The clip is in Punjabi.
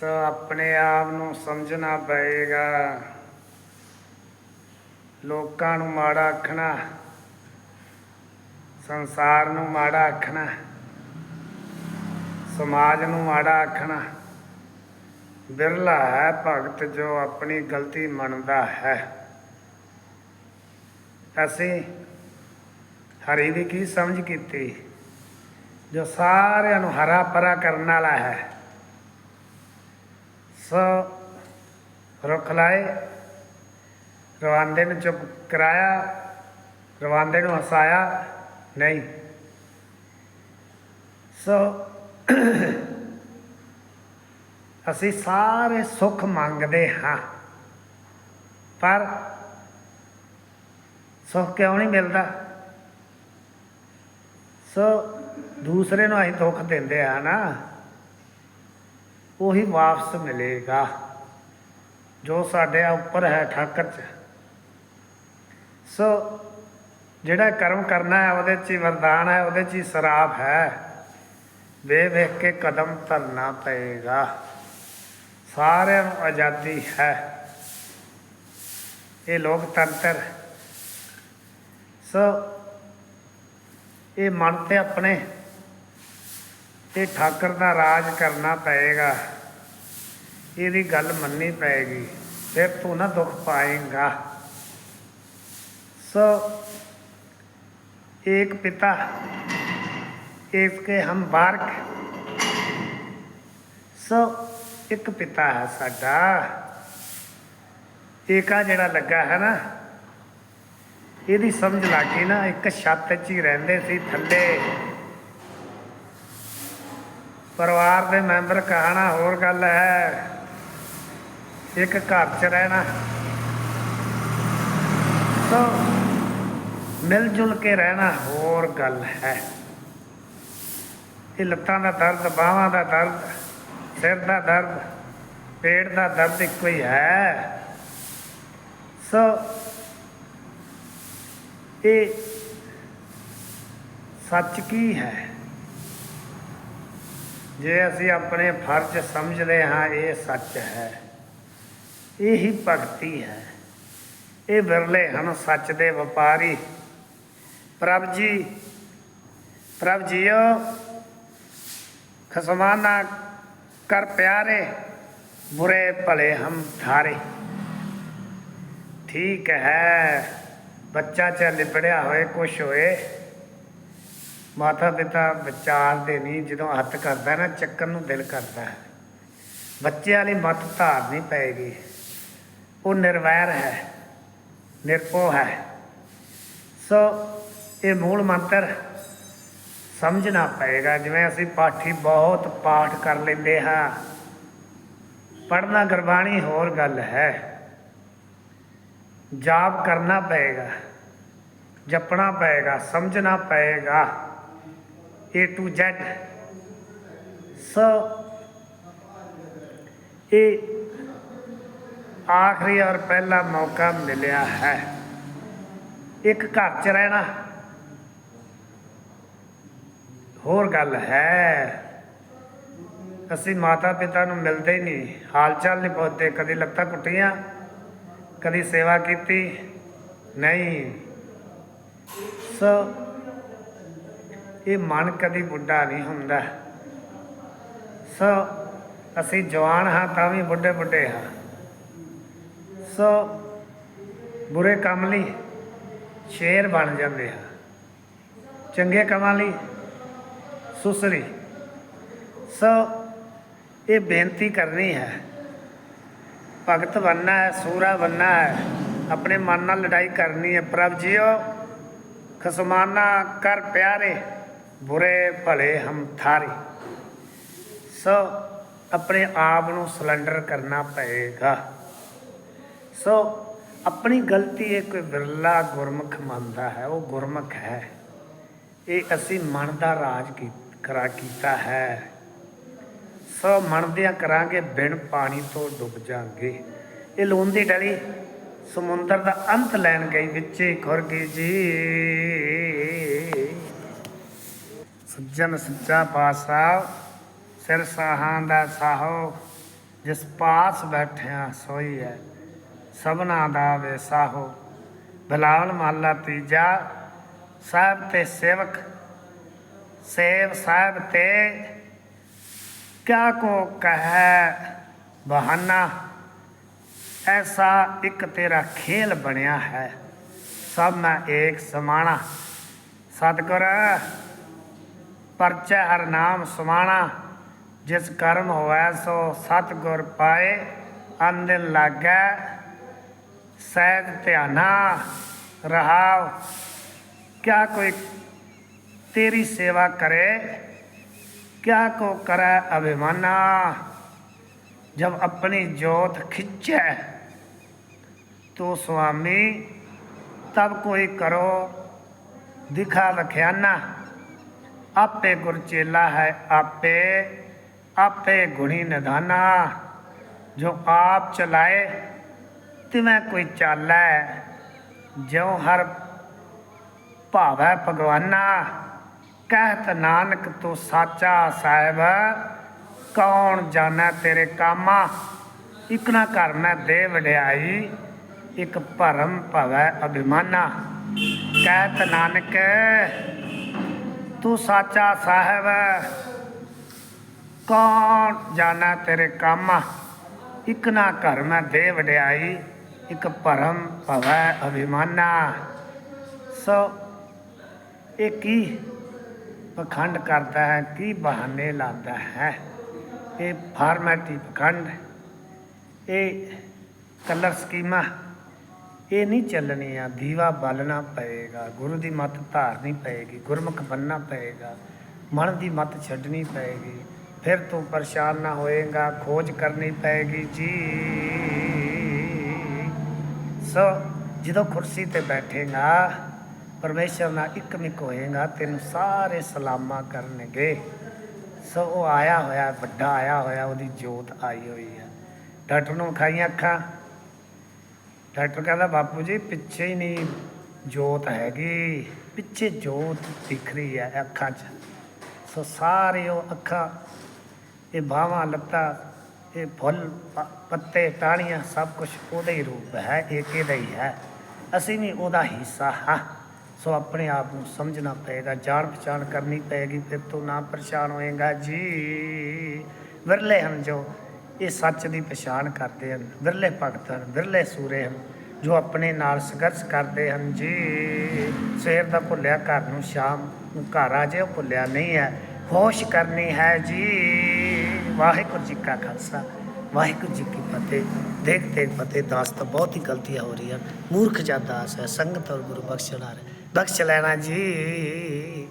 ਸੋ ਆਪਣੇ ਆਪ ਨੂੰ ਸਮਝਣਾ ਪਏਗਾ। ਲੋਕਾਂ ਨੂੰ ਮਾੜਾ ਆਖਣਾ, ਸੰਸਾਰ ਨੂੰ ਮਾੜਾ ਆਖਣਾ, ਸਮਾਜ ਨੂੰ ਮਾੜਾ ਆਖਣਾ। ਬਿਰਲਾ ਹੈ ਭਗਤ ਜੋ ਆਪਣੀ ਗਲਤੀ ਮੰਨਦਾ ਹੈ। ਅਸੀਂ ਹਰੀ ਦੀ ਕੀ ਸਮਝ ਕੀਤੀ? ਜੋ ਸਾਰਿਆਂ ਨੂੰ ਹਰਾ ਪਰਾ ਕਰਨ ਵਾਲਾ ਹੈ। ਸੋ ਰੁੱਖ ਲਾਏ ਰਵਾਂਦੇ ਨੂੰ ਚੁੱਪ ਕਰਾਇਆ ਰਵਾਂਦੇ ਨੂੰ ਹਸਾਇਆ, ਨਹੀਂ। ਸੋ ਅਸੀਂ ਸਾਰੇ ਸੁੱਖ ਮੰਗਦੇ ਹਾਂ, ਪਰ ਸੁੱਖ ਕਿਉਂ ਨਹੀਂ ਮਿਲਦਾ? ਸੋ ਦੂਸਰੇ ਨੂੰ ਅਸੀਂ ਦੁੱਖ ਦਿੰਦੇ ਆ ਨਾ। ਉਹੀ ਵਾਪਸ ਮਿਲੇਗਾ, ਜੋ ਸਾਡੇ ਉੱਪਰ ਹੈ ਠਾਕਰ ਚ। ਸੋ ਜਿਹੜਾ ਕਰਮ ਕਰਨਾ ਹੈ, ਉਹਦੇ 'ਚ ਹੀ ਵਰਦਾਨ ਹੈ, ਉਹਦੇ 'ਚ ਹੀ ਸਰਾਪ ਹੈ। ਵੇ ਵੇਖ ਕੇ ਕਦਮ ਧਰਨਾ ਪਏਗਾ। ਸਾਰਿਆਂ ਨੂੰ ਆਜ਼ਾਦੀ ਹੈ। ਇਹ ਲੋਕਤੰਤਰ। ਸੋ ਇਹ ਮਨ ਤੇ ਆਪਣੇ ਤੇ ਠਾਕਰ ਦਾ ਰਾਜ ਕਰਨਾ ਪਏਗਾ ਇਹਦੀ ਗੱਲ ਮੰਨਣੀ ਪਏਗੀ ਫਿਰ ਤੂੰ ਨਾ ਦੁੱਖ ਪਾਏਗਾ ਸੋ एक पिता इसके हम बारक ਸੋ ਇੱਕ ਪਿਤਾ ਹੈ ਸਾਡਾ ਏਕਾ ਜਿਹੜਾ ਲੱਗਾ ਹੈ ਨਾ ਇਹਦੀ ਸਮਝ ਲੱਗੀ ਨਾ ਇੱਕ ਛੱਤ 'ਚ ਹੀ ਰਹਿੰਦੇ ਸੀ ਥੱਲੇ ਪਰਿਵਾਰ ਦੇ ਮੈਂਬਰ ਕਹਾਣਾ ਹੋਰ ਗੱਲ ਹੈ। ਇੱਕ ਘਰ 'ਚ ਰਹਿਣਾ। ਸੋ ਮਿਲ ਜੁਲ ਕੇ ਰਹਿਣਾ ਹੋਰ ਗੱਲ ਹੈ। ਇਹ ਲੱਤਾਂ ਦਾ ਦਰਦ, ਬਾਹਾਂ ਦਾ ਦਰਦ, ਸਿਰ ਦਾ ਦਰਦ, ਪੇਟ ਦਾ ਦਰਦ ਇੱਕੋ ਹੀ ਹੈ। ਸੋ ਇਹ ਸੱਚ ਕੀ ਹੈ? ਜੇ ਅਸੀਂ ਆਪਣੇ ਫਰਜ਼ ਸਮਝਦੇ ਹਾਂ ਇਹ ਸੱਚ ਹੈ, ਇਹ ਹੀ ਭਗਤੀ ਹੈ। ਇਹ ਵਿਰਲੇ ਹਨ ਸੱਚ ਦੇ ਵਪਾਰੀ। ਪ੍ਰਭ ਜੀ, ਪ੍ਰਭ ਜੀਓ, ਖਸਮਾਨਾ ਕਰ ਪਿਆਰੇ, ਬੁਰੇ ਭਲੇ ਹਮ ਥਾਰੇ ਠੀਕ ਹੈ, ਬੱਚਾ ਚ ਲਿਬੜਿਆ ਹੋਏ, ਕੁਛ ਹੋਏ। ਮਾਤਾ ਪਿਤਾ ਵਿਚਾਰ ਦੇ ਨਹੀਂ ਜਦੋਂ ਹੱਥ ਕਰਦਾ ਨਾ, ਚੱਕਣ ਨੂੰ ਦਿਲ ਕਰਦਾ ਹੈ। ਬੱਚੇ ਵਾਲੀ ਮੱਤ ਧਾਰਨੀ ਪਏਗੀ। ਉਹ ਨਿਰਵੈਰ ਹੈ ਨਿਰਪੋ ਹੈ। ਸੋ ਇਹ ਮੂਲ ਮੰਤਰ ਸਮਝਣਾ ਪਏਗਾ। ਜਿਵੇਂ ਅਸੀਂ ਪਾਠੀ ਬਹੁਤ ਪਾਠ ਕਰ ਲੈਂਦੇ ਹਾਂ। ਪੜਨਾ ਗੁਰਬਾਣੀ ਹੋਰ ਗੱਲ ਹੈ। ਜਾਪ ਕਰਨਾ ਪਏਗਾ, ਜਪਣਾ ਪਏਗਾ, ਸਮਝਣਾ ਪਏਗਾ। A to Z. ਸੋ ਇਹ ਆਖਰੀ ਔਰ ਪਹਿਲਾ ਮੌਕਾ ਮਿਲਿਆ ਹੈ। ਇੱਕ ਘਰ 'ਚ ਰਹਿਣਾ। ਹੋਰ ਗੱਲ ਹੈ। ਅਸੀਂ ਮਾਤਾ ਪਿਤਾ ਨੂੰ ਮਿਲਦੇ ਹੀ ਨਹੀਂ। ਹਾਲ ਚਾਲ ਨਹੀਂ ਪੁੱਛਦੇ। ਕਦੀ ਲੱਤਾਂ ਕੁੱਟੀਆਂ, ਕਦੀ ਸੇਵਾ ਕੀਤੀ। ਨਹੀਂ। ਸੋ ਇਹ ਮਨ ਕਦੀ ਬੁੱਢਾ ਨਹੀਂ ਹੁੰਦਾ। ਸੋ ਅਸੀਂ ਜਵਾਨ ਹਾਂ ਤਾਂ ਵੀ ਬੁੱਢੇ ਬੁੱਢੇ ਹਾਂ। ਸੋ ਬੁਰੇ ਕੰਮ ਲਈ ਸ਼ੇਰ ਬਣ ਜਾਂਦੇ ਹਾਂ। ਚੰਗੇ ਕੰਮਾਂ ਲਈ ਸੁਸਰੀ ਸੋ ਇਹ ਬੇਨਤੀ ਕਰਨੀ ਹੈ। ਭਗਤ ਬਣਨਾ ਹੈ, ਸੂਰਾ ਬਣਨਾ ਹੈ, ਆਪਣੇ ਮਨ ਨਾਲ ਲੜਾਈ ਕਰਨੀ ਹੈ। ਪ੍ਰਭ ਜੀਓ, ਖਸਮਾਨਾ ਕਰ ਪਿਆਰੇ। ਬੁਰੇ ਭਲੇ ਹਮ ਥਾਰੇ। ਸੋ ਆਪਣੇ ਆਪ ਨੂੰ ਸਿਲੰਡਰ ਕਰਨਾ ਪਏਗਾ। ਸੋ ਆਪਣੀ ਗਲਤੀ ਇਹ ਕੋਈ ਵਿਰਲਾ ਗੁਰਮੁਖ ਮੰਨਦਾ ਹੈ, ਉਹ ਗੁਰਮੁਖ ਹੈ। ਇਹ ਅਸੀਂ ਮਨ ਦਾ ਰਾਜ ਕੀ, ਕਰਾ, ਕੀਤਾ ਹੈ। ਸੋ ਮੰਨਦਿਆਂ ਕਰਾਂਗੇ, ਬਿਨ ਪਾਣੀ ਤੋਂ ਡੁੱਬ ਜਾਾਂਗੇ। ਇਹ ਲੋਨ ਡਲੀ ਸਮੁੰਦਰ ਦਾ ਅੰਤ ਲੈਣ ਗਈ ਵਿੱਚੇ ਖੁਰ ਗਈ ਜੀ। ਸੱਜਣ ਸੱਚਾ ਪਾਤਸ਼ਾਹ, ਸਿਰ ਸਾਹਾਂ ਦਾ ਸਾਹੋ, ਜਿਸ ਪਾਸ ਬੈਠਿਆ ਸੋਈ ਹੈ ਸਭਨਾ ਦਾ ਵੇ ਸਾਹੋ। ਬਿਲਾਵਲ ਮਹੱਲਾ ਤੀਜਾ, ਸਾਹਿਬ ਤੇ ਸੇਵਕ, ਸੇਵ ਸਾਹਿਬ ਤੇ ਕਿਆ ਕੋ ਕਹੈ ਬਹਾਨਾ, ਐਸਾ ਇੱਕ ਤੇਰਾ ਖੇਲ ਬਣਿਆ ਹੈ, ਸਭ ਮੈਂ ਏਕ ਸਮਾਣਾ। ਸਤਿਗੁਰ ਪਰਚੈ ਹਰ ਨਾਮ ਸਮਾਣਾ, ਜਿਸ ਕਰਮ ਹੋਇਆ ਸੋ ਸਤ ਗੁਰ ਪਾਏ ਅੰਦਿਨ ਲਾਗੈ, ਸਹਿਜ ਧਿਆਨਾ ਰਹਾਉ। ਕਿਆ ਕੋਈ ਤੇਰੀ ਸੇਵਾ ਕਰੇ, ਕਿਆ ਕੋ ਕਰੈ ਅਭਿਮਾਨਾ। ਜਬ ਆਪਣੀ ਜੋਤ ਖਿੱਚੈ, ਤੋ ਸੁਆਮੀ, ਤਬ ਕੋਈ ਕਰੋ ਦਿਖਾ ਲਖਿਆਨਾ ਆਪੇ ਗੁਰ ਚੇਲਾ ਹੈ ਆਪੇ ਆਪੇ ਗੁਣੀ ਨਿਧਾਨਾ। ਜੋ ਆਪ ਚਲਾਏ, ਤਿਵੇਂ ਕੋਈ ਚਾਲੈ। ਜਿਉ ਹਰ ਭਾਵੈ ਭਗਵਾਨਾ। ਕਹਿਤ ਨਾਨਕ ਤੂੰ ਸਾਚਾ ਸਾਹਿਬ, ਕੌਣ ਜਾਣੈ ਤੇਰੇ ਕਾਮਾ? ਇਕਨਾ ਕਰਨਾ ਦੇ ਵਡਿਆਈ ਇਕ ਭਰਮ ਭਵੈ ਅਭਿਮਾਨਾ। ਕਹਿਤ ਨਾਨਕ ਤੂੰ ਸਾਚਾ ਸਾਹਿਬ ਕੌਣ ਜਾਣਾ ਤੇਰੇ ਕੰਮ? ਇਕ ਨਾ ਘਰ ਮੈਂ ਦੇ ਵਡਿਆਈ, ਇਕ ਭਰਮ ਭਵੈ ਅਭਿਮਾਨਾ। ਸੋ ਇਹ ਕੀ ਪਖੰਡ ਕਰਦਾ ਹੈ, ਕੀ ਬਹਾਨੇ ਲਾਉਂਦਾ ਹੈ? ਇਹ ਫਾਰਮੈਟੀ ਪਖੰਡ, ਇਹ ਕਲਰ ਸਕੀਮਾਂ। ਇਹ ਨਹੀਂ ਚੱਲਣੀਆਂ ਦੀਵਾ ਬਾਲਣਾ ਪਏਗਾ, ਗੁਰੂ ਦੀ ਮੱਤ ਧਾਰਨੀ ਪਏਗੀ, ਗੁਰਮੁਖ ਬੰਨਣਾ ਪਏਗਾ, ਮਨ ਦੀ ਮੱਤ ਛੱਡਣੀ ਪਏਗੀ। ਫਿਰ ਤੂੰ ਪਰੇਸ਼ਾਨ ਨਾ ਹੋਏਗਾ, ਖੋਜ ਕਰਨੀ ਪਏਗੀ, ਜੀ। ਸੋ ਜਦੋਂ ਕੁਰਸੀ ਤੇ ਬੈਠੇਗਾ, ਪਰਮੇਸ਼ਰ ਨਾਲ ਇੱਕਮਿਕ ਹੋਏਗਾ, ਤੈਨੂੰ ਸਾਰੇ ਸਲਾਮਾਂ ਕਰਨਗੇ। ਸੋ ਉਹ ਆਇਆ ਹੋਇਆ, ਵੱਡਾ ਆਇਆ ਹੋਇਆ, ਉਹਦੀ ਜੋਤ ਆਈ ਹੋਈ ਹੈ। ਡਾਕਟਰ ਨੂੰ ਖਾਈਆਂ ਅੱਖਾਂ। ਡਾਕਟਰ ਕਹਿੰਦਾ, ਬਾਪੂ ਜੀ, ਪਿੱਛੇ ਹੀ ਨਹੀਂ ਜੋਤ ਹੈਗੀ। ਪਿੱਛੇ ਜੋਤ ਦਿਖ ਰਹੀ ਹੈ ਅੱਖਾਂ 'ਚ। ਸੋ ਸਾਰੇ ਉਹ ਅੱਖਾਂ, ਇਹ ਬਾਹਾਂ, ਲੱਤਾਂ, ਇਹ ਫੁੱਲ ਪੱਤੇ ਟਾਹਣੀਆਂ ਸਭ ਕੁਝ ਉਹਦਾ ਹੀ ਰੂਪ ਹੈ, ਇੱਕ ਇਹਦਾ ਹੀ ਹੈ। ਅਸੀਂ ਵੀ ਉਹਦਾ ਹਿੱਸਾ ਹਾਂ। ਸੋ ਆਪਣੇ ਆਪ ਨੂੰ ਸਮਝਣਾ ਪਏਗਾ ਜਾਣ ਪਛਾਣ ਕਰਨੀ ਪਏਗੀ, ਫਿਰ ਤੂੰ ਨਾ ਪਰੇਸ਼ਾਨ ਹੋਏਗਾ ਜੀ। ਵਿਰਲੇ ਹਨ ਜੋ ਇਹ ਸੱਚ ਦੀ ਪਛਾਣ ਕਰਦੇ ਹਨ, ਵਿਰਲੇ ਭਗਤ ਹਨ, ਵਿਰਲੇ ਸੂਰੇ ਹਨ, ਜੋ ਆਪਣੇ ਨਾਲ ਸੰਘਰਸ਼ ਕਰਦੇ ਹਨ। ਜੀ, ਸਵੇਰ ਦਾ ਭੁੱਲਿਆ ਘਰ ਨੂੰ, ਸ਼ਾਮ ਨੂੰ ਘਰ ਆ ਜਾਏ ਭੁੱਲਿਆ ਨਹੀਂ ਹੈ। ਹੋਸ਼ ਕਰਨੀ ਹੈ ਜੀ। ਵਾਹਿਗੁਰੂ ਜੀ ਕਾ ਖਾਲਸਾ, ਵਾਹਿਗੁਰੂ ਜੀ ਕੀ ਫਤਿਹ। ਦੇਖ ਦੇਖ ਫਤਿਹ, ਦਾਸ ਤਾਂ ਬਹੁਤ ਹੀ ਗਲਤੀਆਂ ਹੋ ਰਹੀਆਂ। ਮੂਰਖ ਜਾਂ ਦਾਸ ਹੈ, ਸੰਗਤ ਔਰ ਗੁਰੂ ਬਖਸ਼ਣਾ ਬਖਸ਼ ਲੈਣਾ ਜੀ।